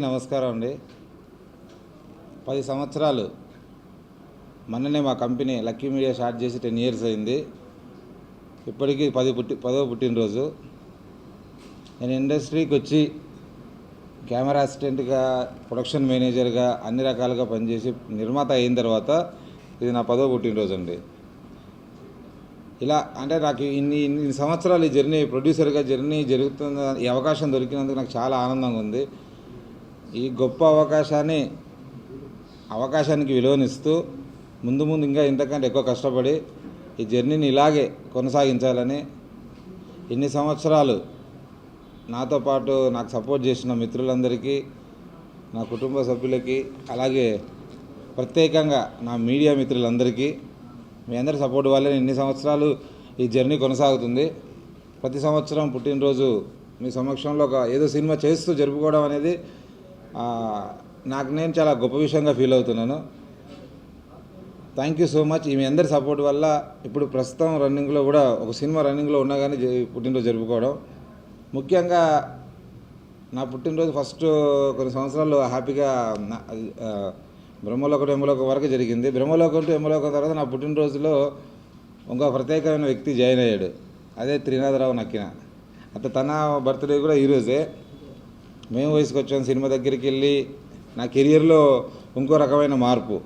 నమస్కారం అండి. పది సంవత్సరాలు మొన్ననే మా కంపెనీ లక్కీ మీడియా స్టార్ట్ చేసి టెన్ ఇయర్స్ అయింది. ఇప్పటికీ పది పుట్టి పదవ పుట్టినరోజు. నేను ఇండస్ట్రీకి వచ్చి కెమెరా అసిస్టెంట్గా ప్రొడక్షన్ మేనేజర్గా అన్ని రకాలుగా పనిచేసి నిర్మాత అయిన తర్వాత ఇది నా పదవ పుట్టినరోజు అండి. ఇలా అంటే నాకు ఇన్ని ఇన్ని సంవత్సరాలు ఈ జర్నీ ప్రొడ్యూసర్గా జర్నీ జరుగుతున్న ఈ అవకాశం దొరికినందుకు నాకు చాలా ఆనందంగా ఉంది. ఈ గొప్ప అవకాశాన్ని అవకాశానికి విలువనిస్తూ ముందు ముందు ఇంకా ఇంతకంటే ఎక్కువ కష్టపడి ఈ జర్నీని ఇలాగే కొనసాగించాలని ఇన్ని సంవత్సరాలు నాతో పాటు నాకు సపోర్ట్ చేసిన మిత్రులందరికీ నా కుటుంబ సభ్యులకి అలాగే ప్రత్యేకంగా నా మీడియా మిత్రులందరికీ మీ అందరి సపోర్ట్ వల్లే ఇన్ని సంవత్సరాలు ఈ జర్నీ కొనసాగుతుంది. ప్రతి సంవత్సరం పుట్టినరోజు మీ సమక్షంలో ఒక ఏదో సినిమా చేస్తూ జరుపుకోవడం అనేది నాకు నేను చాలా గొప్ప విషయంగా ఫీల్ అవుతున్నాను. థ్యాంక్ యూ సో మచ్ ఈమె అందరి సపోర్ట్ వల్ల ఇప్పుడు ప్రస్తుతం రన్నింగ్లో కూడా ఒక సినిమా రన్నింగ్లో ఉన్నా కానీ పుట్టినరోజు జరుపుకోవడం. ముఖ్యంగా నా పుట్టినరోజు ఫస్ట్ కొన్ని సంవత్సరాలు హ్యాపీగా బ్రహ్మలోకం ఎమ్మలోకం వరకు జరిగింది. బ్రహ్మలోకం టు ఎమ్మలోకం తర్వాత నా పుట్టినరోజులో ఇంకో ప్రత్యేకమైన వ్యక్తి జాయిన్ అయ్యాడు. అదే త్రినాథరావు నక్కిన. అంటే తన బర్త్డే కూడా ఈరోజే మేము వయసుకు వచ్చాం సినిమా దగ్గరికి వెళ్ళి నా కెరియర్లో ఇంకో రకమైన మార్పు.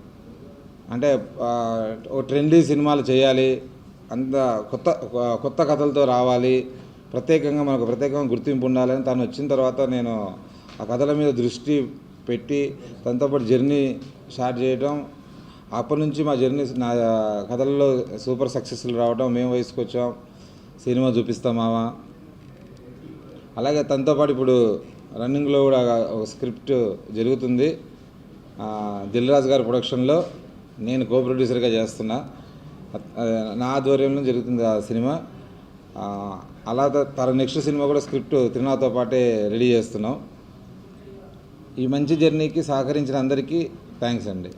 అంటే ఓ ట్రెండీ సినిమాలు చేయాలి అంత కొత్త కొత్త కథలతో రావాలి ప్రత్యేకంగా మనకు ప్రత్యేకంగా గుర్తింపు ఉండాలని తను వచ్చిన తర్వాత నేను ఆ కథల మీద దృష్టి పెట్టి తనతో పాటు జర్నీ స్టార్ట్ చేయడం అప్పటి నుంచి మా జర్నీ నా కథల్లో సూపర్ సక్సెస్ఫుల్ రావడం మేము వయసుకు వచ్చాం సినిమా చూపిస్తాం మావా. అలాగే తనతో పాటు ఇప్పుడు రన్నింగ్లో కూడా ఒక స్క్రిప్ట్ జరుగుతుంది. దిల్రాజ్ దిల్ గారి ప్రొడక్షన్లో నేను కో ప్రొడ్యూసర్గా చేస్తున్నా నా ఆధ్వర్యంలో జరుగుతుంది ఆ సినిమా. అలా త- తన నెక్స్ట్ సినిమా కూడా స్క్రిప్ట్ తిరునాతో పాటే రెడీ చేస్తున్నాం. ఈ మంచి జర్నీకి సహకరించిన అందరికీ థ్యాంక్స్ అండి.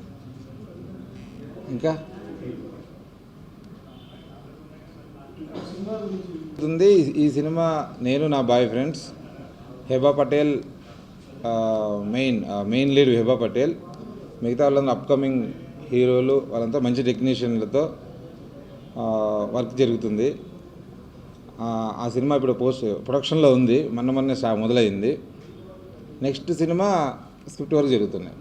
ఇంకా? ఉంది ఈ సినిమా నేను నా boy friends Hebah Patel main main lead Hebah Patel. మిగతా వాళ్ళందరూ అప్కమింగ్ హీరోలు వాళ్ళంతా మంచి టెక్నీషియన్లతో వర్క్ జరుగుతుంది. ఆ, సినిమా ఇప్పుడు పోస్ట్ ప్రొడక్షన్లో ఉంది. మొన్న మొన్న మొదలైంది. నెక్స్ట్ సినిమా స్క్రిప్ట్ వర్క్ జరుగుతున్నాయి.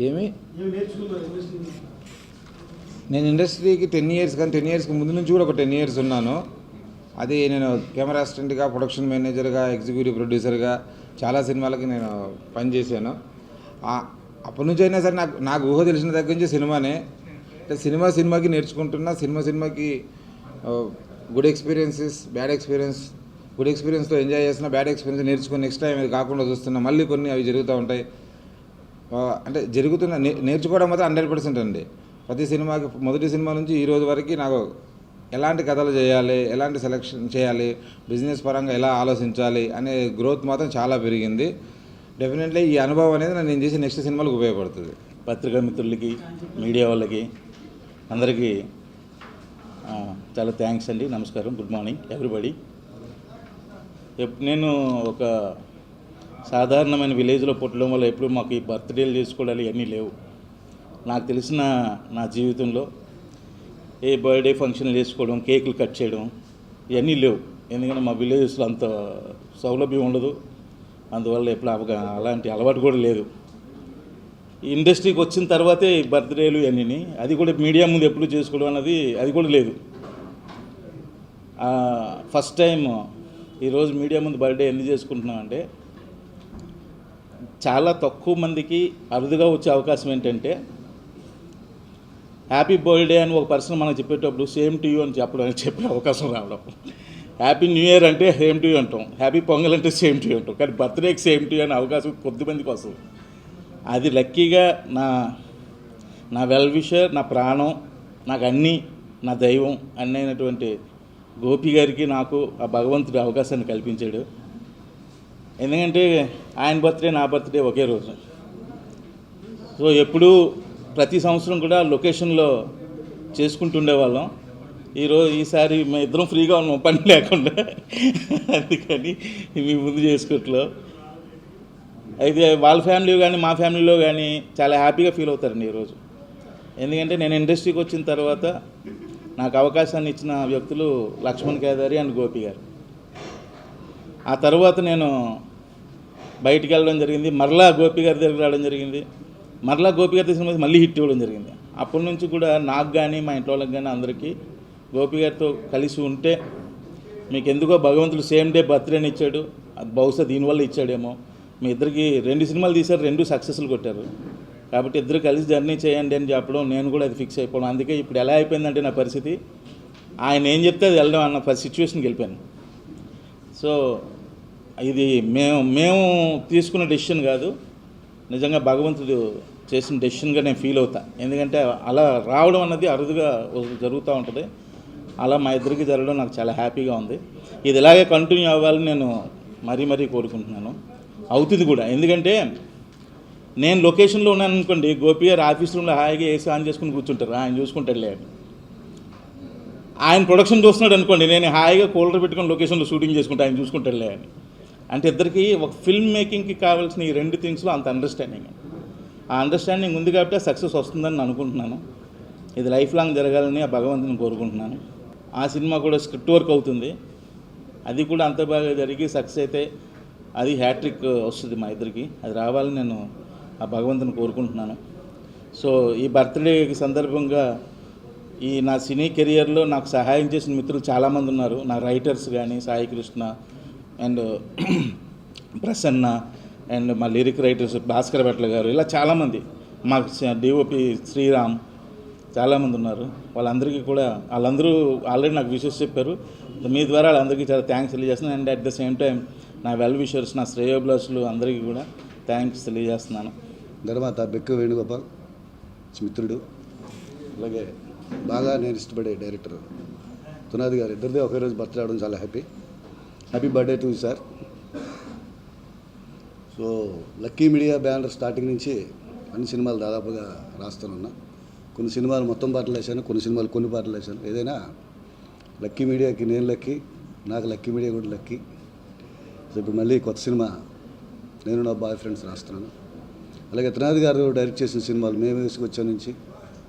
ఏమి ఏం నేర్చుకున్నారు ఇండస్ట్రీ నుంచి? నేను ఇండస్ట్రీకి టెన్ ఇయర్స్ కానీ టెన్ ఇయర్స్కి ముందు నుంచి కూడా ఒక టెన్ ఇయర్స్ ఉన్నాను. అది నేను కెమెరా అసిస్టెంట్గా ప్రొడక్షన్ మేనేజర్గా ఎగ్జిక్యూటివ్ ప్రొడ్యూసర్గా చాలా సినిమాలకి నేను పనిచేశాను. అప్పటి నుంచి అయినా సరే నాకు నాకు ఊహ తెలిసిన దగ్గర నుంచి సినిమానే. అంటే సినిమా సినిమాకి నేర్చుకుంటున్నా సినిమా సినిమాకి good experiences bad experience good ఎక్స్పీరియన్స్తో ఎంజాయ్ చేసిన బ్యాడ్ ఎక్స్పీరియన్స్ నేర్చుకుని నెక్స్ట్ టైం ఇది కాకుండా చూస్తున్నా మళ్ళీ కొన్ని అవి జరుగుతూ ఉంటాయి. అంటే జరుగుతున్న నే- నేర్చుకోవడం మాత్రం హండ్రెడ్ పర్సెంట్ అండి. ప్రతి సినిమాకి మొదటి సినిమా నుంచి ఈ రోజు వరకు నాకు ఎలాంటి కథలు చేయాలి ఎలాంటి సెలెక్షన్ చేయాలి బిజినెస్ పరంగా ఎలా ఆలోచించాలి అనే గ్రోత్ మాత్రం చాలా పెరిగింది. డెఫినెట్లీ ఈ అనుభవం అనేది నేను చేసే నెక్స్ట్ సినిమాలకు ఉపయోగపడుతుంది. పత్రికా మిత్రులకి మీడియా వాళ్ళకి అందరికీ చాలా థ్యాంక్స్ అండి. నమస్కారం. గుడ్ మార్నింగ్ ఎవ్రీబడి నేను ఒక సాధారణమైన విలేజ్లో పుట్టడం వల్ల ఎప్పుడు మాకు ఈ బర్త్డేలు చేసుకోవడాలు ఇవన్నీ లేవు. నాకు తెలిసిన నా జీవితంలో ఏ బర్త్డే ఫంక్షన్లు చేసుకోవడం కేకులు కట్ చేయడం ఇవన్నీ లేవు. ఎందుకంటే మా విలేజెస్లో అంత సౌలభ్యం ఉండదు. అందువల్ల ఎప్పుడు అవగా అలాంటి అలవాటు కూడా లేదు. ఈ ఇండస్ట్రీకి వచ్చిన తర్వాతే బర్త్డేలు ఇవన్నీ అది కూడా మీడియా ముందు ఎప్పుడు చేసుకోవడం అన్నది అది కూడా లేదు. ఫస్ట్ టైం ఈరోజు మీడియా ముందు బర్త్డే ఎందుకు చేసుకుంటున్నాం అంటే చాలా తక్కువ మందికి అరుదుగా వచ్చే అవకాశం ఏంటంటే హ్యాపీ బర్త్డే అని ఒక పర్సన్ మనకు చెప్పేటప్పుడు సేమ్ టు యూ అని చెప్పడం అని చెప్పే అవకాశం రావడం. హ్యాపీ న్యూ ఇయర్ అంటే సేమ్ టు యూ అంటాం. హ్యాపీ పొంగల్ అంటే సేమ్ టు యూ అంటాం. కానీ బర్త్డేకి సేమ్ టు యూ అనే అవకాశం కొద్దిమందికి వస్తుంది. అది లక్కీగా నా నా వెల్ విషర్ నా ప్రాణం నాకు అన్నీ నా దైవం అన్నైనటువంటి గోపి గారికి నాకు ఆ భగవంతుడి అవకాశాన్ని కల్పించాడు. ఎందుకంటే ఆయన బర్త్డే నా బర్త్డే ఒకే రోజు. సో ఎప్పుడూ ప్రతి సంవత్సరం కూడా లొకేషన్లో చేసుకుంటుండేవాళ్ళం. ఈరోజు ఈసారి మేము ఇద్దరం ఫ్రీగా ఉన్నాం పని లేకుండా. అందుకని మీ ముందు చేసుకోవట్లో అయితే వాళ్ళ ఫ్యామిలీ కానీ మా ఫ్యామిలీలో కానీ చాలా హ్యాపీగా ఫీల్ అవుతారండి ఈరోజు ఎందుకంటే నేను ఇండస్ట్రీకి వచ్చిన తర్వాత నాకు అవకాశాన్ని ఇచ్చిన వ్యక్తులు లక్ష్మణ్ కేదారి అండ్ గోపి గారు. ఆ తర్వాత నేను బయటికి వెళ్ళడం జరిగింది. మరలా గోపి గారి దగ్గర రావడం జరిగింది. మరలా గోపిక తీసిన సినిమా మళ్ళీ హిట్ ఇవ్వడం జరిగింది. అప్పటి నుంచి కూడా నాకు కానీ మా ఇంట్లో వాళ్ళకి కానీ అందరికీ గోపి గారితో కలిసి ఉంటే మీకు ఎందుకో భగవంతుడు సేమ్ డే బర్త్డేని ఇచ్చాడు. బహుశా దీనివల్ల ఇచ్చాడేమో. మీ ఇద్దరికి రెండు సినిమాలు తీశారు రెండు సక్సెస్లు కొట్టారు. కాబట్టి ఇద్దరు కలిసి జర్నీ చేయండి అని చెప్పడం నేను కూడా అది ఫిక్స్ అయిపోవడం అందుకే ఇప్పుడు ఎలా అయిపోయిందంటే నా పరిస్థితి ఆయన ఏం చెప్తే అది వెళ్ళడం అన్న ఫస్ట్ సిచ్యువేషన్కి వెళ్ళిపోయాను. సో ఇది మేము మేము తీసుకున్న డెసిషన్ కాదు. నిజంగా భగవంతుడు చేసిన డెసిషన్గా నేను ఫీల్ అవుతా. ఎందుకంటే అలా రావడం అన్నది అరుదుగా జరుగుతూ ఉంటుంది. అలా మా ఇద్దరికి జరగడం నాకు చాలా హ్యాపీగా ఉంది. ఇది ఇలాగే కంటిన్యూ అవ్వాలని నేను మరీ మరీ కోరుకుంటున్నాను. అవుతుంది కూడా. ఎందుకంటే నేను లొకేషన్లో ఉన్నాను అనుకోండి గోపి గారు ఆఫీస్ రూమ్లో హాయిగా ఏసీ ఆన్ చేసుకుని కూర్చుంటారు. ఆయన చూసుకుంటాడు లేదు ఆయన ప్రొడక్షన్ చూస్తున్నాడు అనుకోండి నేను హాయిగా కూలర్ పెట్టుకొని లొకేషన్లో షూటింగ్ చేసుకుంటే ఆయన చూసుకుంటాడులే అని అంటే ఇద్దరికి ఒక ఫిల్మ్ మేకింగ్కి కావాల్సిన ఈ రెండు థింగ్స్లో అంత అండర్స్టాండింగ్ ఆ అండర్స్టాండింగ్ ఉంది కాబట్టి సక్సెస్ వస్తుందని అనుకుంటున్నాను. ఇది లైఫ్ లాంగ్ జరగాలని ఆ భగవంతుని కోరుకుంటున్నాను. ఆ సినిమా కూడా స్క్రిప్ట్ వర్క్ అవుతుంది. అది కూడా అంత బాగా జరిగి సక్సెస్ అయితే అది హ్యాట్రిక్ వస్తుంది మా ఇద్దరికి. అది రావాలని నేను ఆ భగవంతుని కోరుకుంటున్నాను. సో ఈ బర్త్డే సందర్భంగా ఈ నా సినీ కెరియర్లో నాకు సహాయం చేసిన మిత్రులు చాలామంది ఉన్నారు. నా రైటర్స్ కానీ సాయి కృష్ణ అండ్ ప్రసన్న అండ్ మా లిరిక్ రైటర్స్ భాస్కర్ భట్ల గారు ఇలా చాలామంది మా డిఓపి శ్రీరామ్ చాలామంది ఉన్నారు. వాళ్ళందరికీ కూడా వాళ్ళందరూ ఆల్రెడీ నాకు విషెస్ చెప్పారు. మీ ద్వారా వాళ్ళందరికీ చాలా థ్యాంక్స్ తెలియజేస్తున్నాను. And at the same time నా వెల్ విషర్స్ నా శ్రేయోబ్లాసులు అందరికీ కూడా థ్యాంక్స్ తెలియజేస్తున్నాను. నిర్మాత బెక్కు వేణుగోపాల్ మిత్రుడు అలాగే. బాగా నేను ఇష్టపడే డైరెక్టర్ తునాది గారు. ఇద్దరిదే ఒకే రోజు బర్త్డే అవడం చాలా happy. Happy birthday to sir so lucky media banner starting నుంచి అన్ని సినిమాలు దాదాపుగా రాస్తానున్నా కొన్ని సినిమాలు మొత్తం పాటలు వేసాను కొన్ని సినిమాలు కొన్ని పాటలు వేసాను ఏదైనా లక్కీ మీడియాకి నేను లక్కీ నాకు లక్కీ మీడియా కూడా లక్కీ సో ఇప్పుడు మళ్ళీ కొత్త సినిమా నేను నా బాయ్ ఫ్రెండ్స్ రాస్తున్నాను. అలాగే త్రినాథ్ గారు డైరెక్ట్ చేసిన సినిమాలు మేము వేసుకొచ్చా నుంచి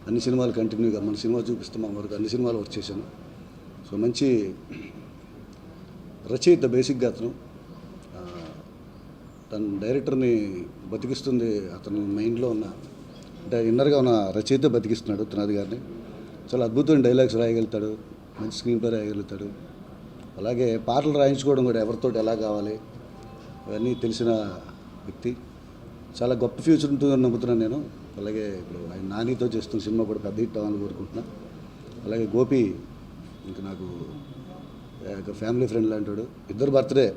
అన్ని సినిమాలు కంటిన్యూగా మన సినిమా చూపిస్తాం వరకు అన్ని సినిమాలు వర్క్ చేశాను. సో మంచి రచయిత బేసిక్గా అతను. తన డైరెక్టర్ని బతికిస్తుంది అతను మైండ్లో ఉన్న అంటే ఇన్నర్గా ఉన్న రచయిత బతికిస్తున్నాడు త్రినాథ్ గారిని. చాలా అద్భుతమైన డైలాగ్స్ రాయగలుగుతాడు మంచి స్క్రీన్ ప్లే రాయగలుగుతాడు. అలాగే పాటలు రాయించుకోవడం కూడా ఎవరితోటి ఎలా కావాలి అవన్నీ తెలిసిన వ్యక్తి. చాలా గొప్ప ఫ్యూచర్ ఉంటుందని నమ్ముతున్నాను నేను. అలాగే ఇప్పుడు ఆయన నానితో చేస్తున్న సినిమా కూడా పెద్ద హిట్ అవ్వాలని కోరుకుంటున్నాను అలాగే గోపి ఇంకా నాకు ఫ్యామిలీ ఫ్రెండ్ లాంటివాడు ఇద్దరు బర్త్డే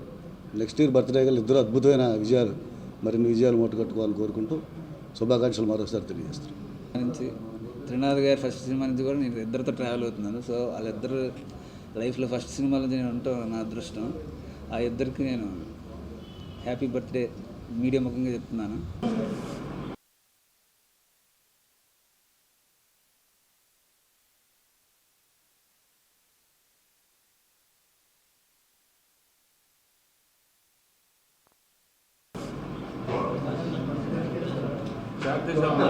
నెక్స్ట్ ఇయర్ బర్త్డే గల ఇద్దరు అద్భుతమైన విజయాలు మరిన్ని విజయాలు మూటగట్టుకోవాలని కోరుకుంటూ శుభాకాంక్షలు మరోసారి తెలియజేస్తాను నుంచి త్రినాథ్ గారి ఫస్ట్ సినిమా నుంచి కూడా నేను ఇద్దరితో ట్రావెల్ అవుతున్నాను. సో వాళ్ళిద్దరు లైఫ్లో ఫస్ట్ సినిమాలో నేను ఉంటాం నా అదృష్టం. ఆ ఇద్దరికి నేను హ్యాపీ బర్త్డే మీడియా ముఖంగా చెప్తున్నాను. జాతీయ సభలో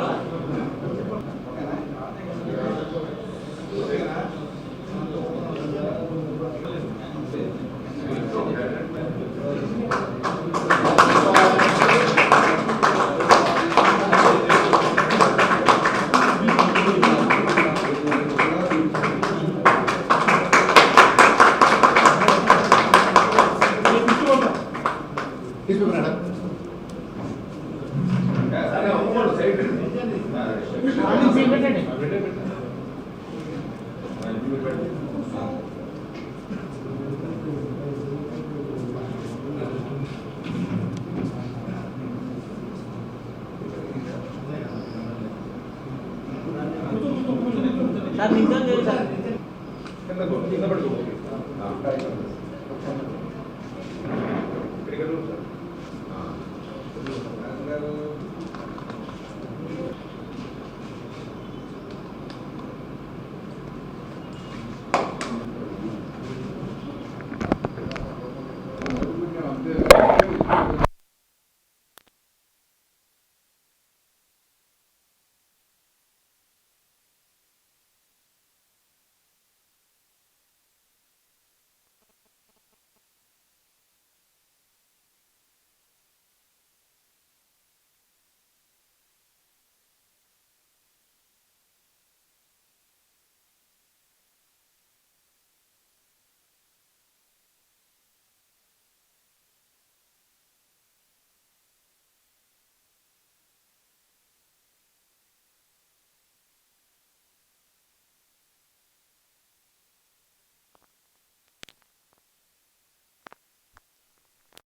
La misión de.